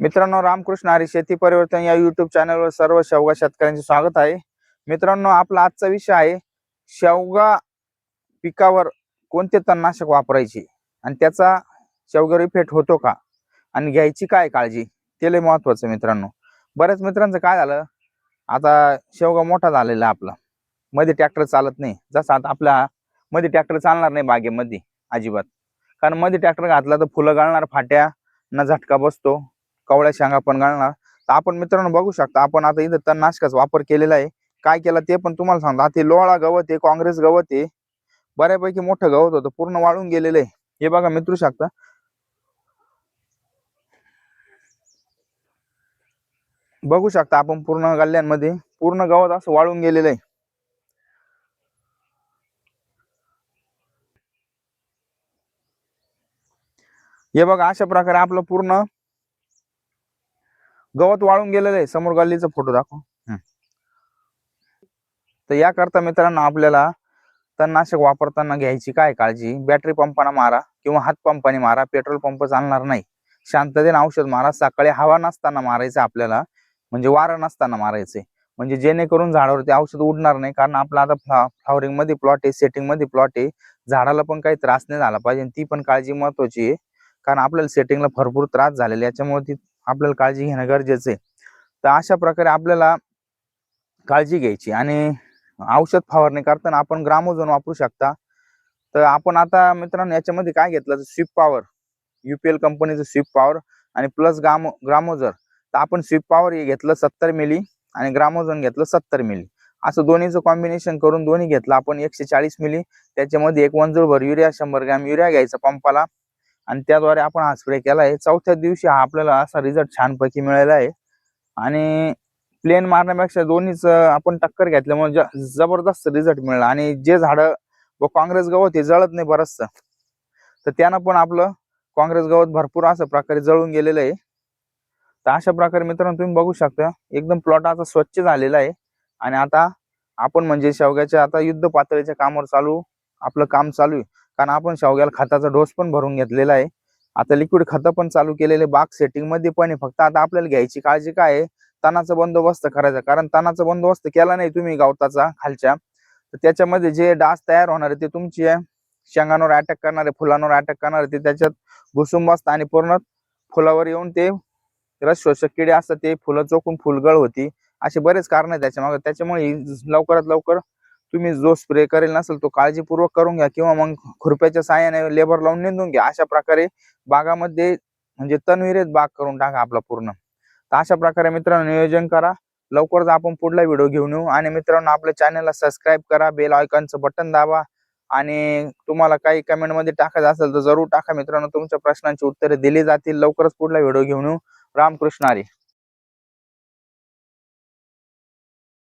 मित्रांनो रामकृष्ण हरी शेती परिवर्तन या युट्यूब चॅनलवर सर्व शेवगा शेतकऱ्यांचे स्वागत आहे. मित्रांनो आपला आजचा विषय आहे शेवगा पिकावर कोणते तणनाशक वापरायचे? आणि त्याचा शेवगावर इफेक्ट होतो का? आणि घ्यायची काय काळजी? ते लय महत्वाचं मित्रांनो. बऱ्याच मित्रांचं काय झालं? आता शेवगा मोठा झालेला आपला. मध्ये ट्रॅक्टर चालत नाही. जसं आता आपल्या मध्ये ट्रॅक्टर चालणार नाही बागेमध्ये अजिबात. कारण मध्ये ट्रॅक्टर घातला तर फुलं गाळणार फाट्या ना झटका बसतो. कवळ्या शेंगा पण घालणार. तर आपण मित्रांनो बघू शकता आपण आता इथं तणनाशकाचा वापर केलेला आहे. काय केला ते पण तुम्हाला सांगतो. आता लोहळा लोळा गवत आहे काँग्रेस गवत आहे. बऱ्यापैकी मोठं गवत होतं पूर्ण वाळून गेलेलं आहे. हे बघा मित्रू शकता. बघू शकता आपण पूर्ण गल्ल्यांमध्ये पूर्ण गवत असं वाळून गेलेलं आहे. हे बघा अशा प्रकारे आपलं पूर्ण गवत वाळून गेलेलं आहे. समोर गल्लीचा फोटो दाखव. तर याकरता मित्रांनो आपल्याला तणनाशक वापरताना घ्यायची काय काळजी? बॅटरी पंपाने मारा किंवा हात पंपाने मारा. पेट्रोल पंप चालणार नाही. शांततेने औषध मारा. सकाळी हवा नसताना मारायचं आपल्याला. म्हणजे वारं नसताना मारायचे. म्हणजे जेणेकरून झाडावरती औषध उडणार नाही. कारण आपला आता फ्ला फ्लॉवरिंगमध्ये प्लॉट आहे सेटिंगमध्ये प्लॉट आहे. झाडाला पण काही त्रास नाही झाला पाहिजे. ती पण काळजी महत्वाची आहे. कारण आपल्याला सेटिंगला भरपूर त्रास झालेला याच्यामुळे ती आपल्याला काळजी घेणं गरजेचं आहे. तर अशा प्रकारे आपल्याला काळजी घ्यायची आणि औषध फवारणी करताना आपण ग्रामोजन वापरू शकता. तर आपण आता मित्रांनो याच्यामध्ये काय घेतलं स्विप पॉवर युपीएल कंपनीचं स्विप पॉवर आणि प्लस ग्रामो ग्रामोजर तर आपण स्विप पॉवर हे घेतलं सत्तर मिली आणि ग्रामोजन घेतलं सत्तर मिली. असं दोन्हीचं कॉम्बिनेशन करून दोन्ही घेतलं आपण एकशे चाळीस मिली. त्याच्यामध्ये एक वंजूळभर युरिया शंभर ग्रॅम युरिया घ्यायचा पंपाला. आणि त्याद्वारे आपण हा स्प्रे केला आहे. चौथ्या दिवशी हा आपल्याला असा रिझल्ट छानपैकी मिळाला आहे. आणि प्लेन मारण्यापेक्षा दोन्हीच आपण टक्कर घेतल्यामुळे जबरदस्त रिझल्ट मिळाला. आणि जे झाडं व काँग्रेस गवत हे जळत नाही बरंचसं तर त्यानं पण आपलं काँग्रेस गवत भरपूर असं प्रकारे जळून गेलेलं आहे. तर अशा प्रकारे मित्रांनो तुम्ही बघू शकता एकदम प्लॉट आता स्वच्छ झालेला आहे. आणि आता आपण म्हणजे शेवग्याच्या आता युद्ध पातळीच्या कामावर चालू आपलं काम चालू आहे. कारण आपण शेवग्याला खताचा डोस पण भरून घेतलेला आहे. आता लिक्विड खतं पण चालू केलेले बाग सेटिंगमध्ये पण आहे. फक्त आता आपल्याला घ्यायची काळजी काय आहे? तणाचा बंदोबस्त करायचा. कारण तणाचा बंदोबस्त केला नाही तुम्ही गवताचा खालच्या. तर त्याच्यामध्ये जे डास तयार होणार आहे ते तुमची शेंगांवर अटॅक करणारे फुलांवर अटॅक करणारे ते त्याच्यात घुसून बसतात आणि पूर्ण फुलावर येऊन ते रस शोषक किडे असतात. ते फुलं चोकून फुलगळ होती. असे बरेच कारण आहे त्याच्यामागे. त्याच्यामुळे लवकरात लवकर तुम्ही जो स्प्रे करेल नसेल तो काळजीपूर्वक करून घ्या किंवा मग खुरप्याच्या साहाय्याने लेबर लावून नेंदून घ्या. अशा प्रकारे बागामध्ये म्हणजे तनविरेत बाग करून टाका आपला पूर्ण. तर अशा प्रकारे मित्रांनो नियोजन करा. लवकरच आपण पुढला व्हिडिओ घेऊन येऊ. आणि मित्रांनो आपल्या चॅनलला सबस्क्राईब करा. बेल आयकॉनचं बटन दाबा. आणि तुम्हाला काही कमेंटमध्ये टाकायचं असेल तर जरूर टाका. मित्रांनो तुमच्या प्रश्नांची उत्तरे दिली जातील. लवकरच पुढला व्हिडिओ घेऊन येऊ. रामकृष्णारी